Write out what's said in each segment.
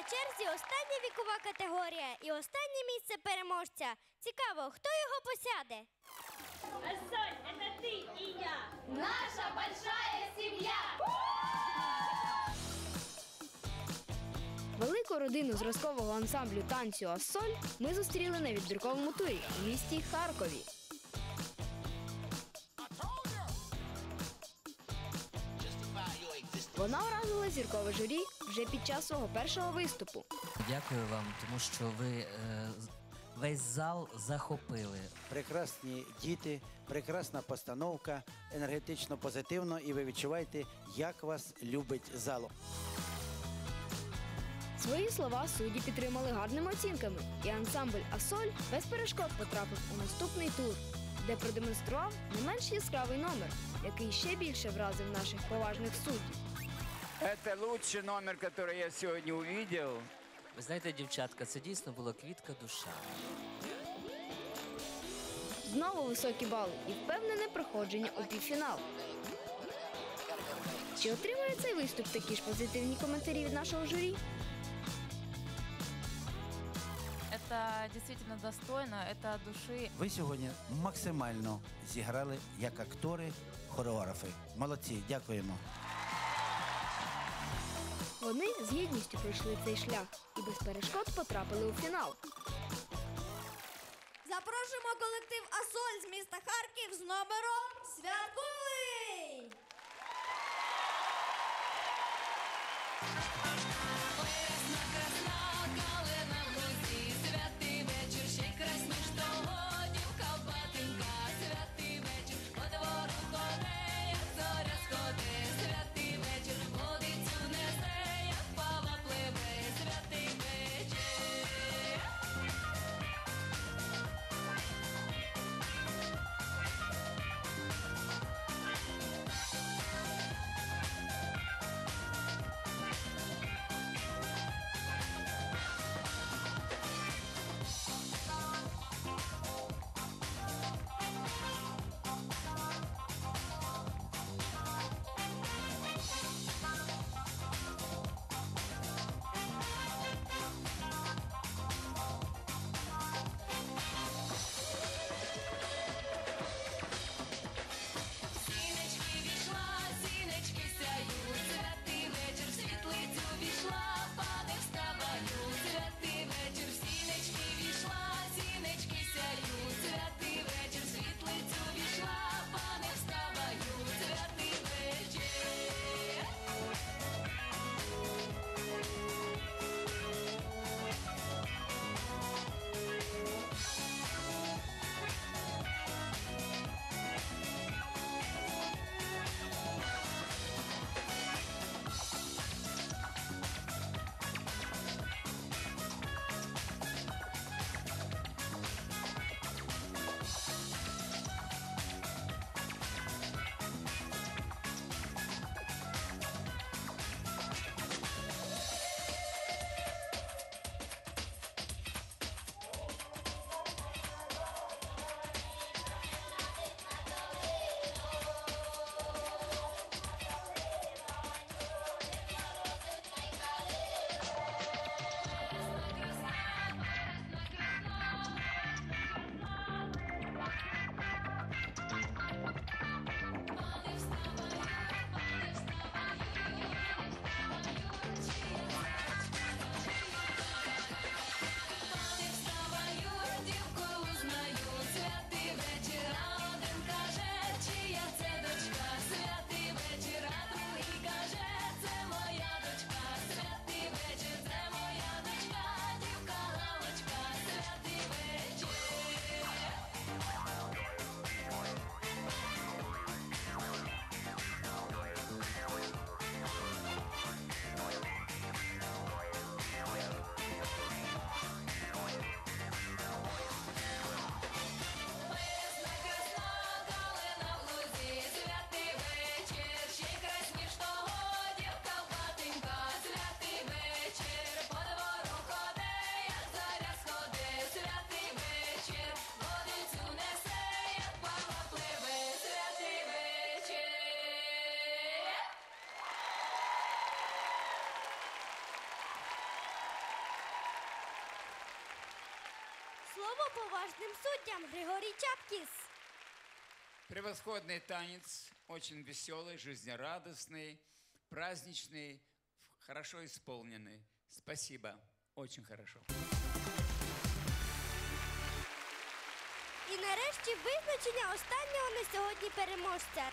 на черзі остання вікова категорія і останнє місце переможця. Цікаво, хто його посяде? Ассоль, это ты и я. Наша большая семья! Велику родину зразкового ансамблю танцю Ассоль ми зустріли на відбірковому турі у місті Харкові. Вона вразила зіркове журі вже під час свого першого виступу. Дякую вам, тому що ви е, весь зал захопили. прекрасні діти, прекрасна постановка, енергетично позитивно, і ви відчуваєте, як вас любить зало. Свої слова судді підтримали гарними оцінками, і ансамбль Асоль без перешкод потрапив у наступний тур, де продемонстрував не менш яскравий номер, який ще більше вразив наших поважних суддів. Это лучший номер, который я сегодня увидел. Ви знаєте, дівчатка, це дійсно була квітка душа. Знову високі бали і впевнене проходження у півфінал. Чи отримує цей виступ такі ж позитивні коментарі від нашого журі? Это действительно достойно, это от души. Ви сьогодні максимально зіграли як актори, хореографи. Молодці, дякуємо. Вони з гідністю пройшли цей шлях і без перешкод потрапили у фінал. Запрошуємо колектив Асоль з міста Харків з номером Святковий! Весна красна, слово поважним суддям Григорій Чапкіс. Превосходный танец, очень веселый, жизнерадостный, праздничный, хорошо исполненный. Спасибо, очень хорошо. І нарешті визначення останнього на сьогодні переможця.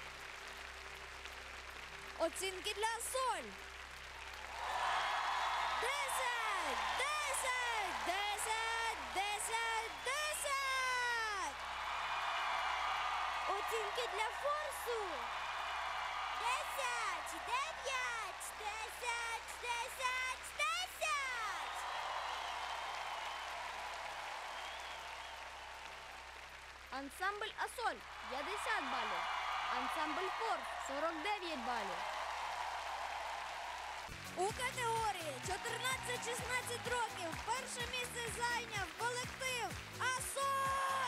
Оцінки для соль. Десять! Десять! Десять! Оцінки для форсу. Десять! Дев'ять! Десять! Десять! Десять! Ансамбль Асоль 50 балів. Ансамбль Форс 49 балів. У категорії 14-16 років перше місце зайняв колектив Асоль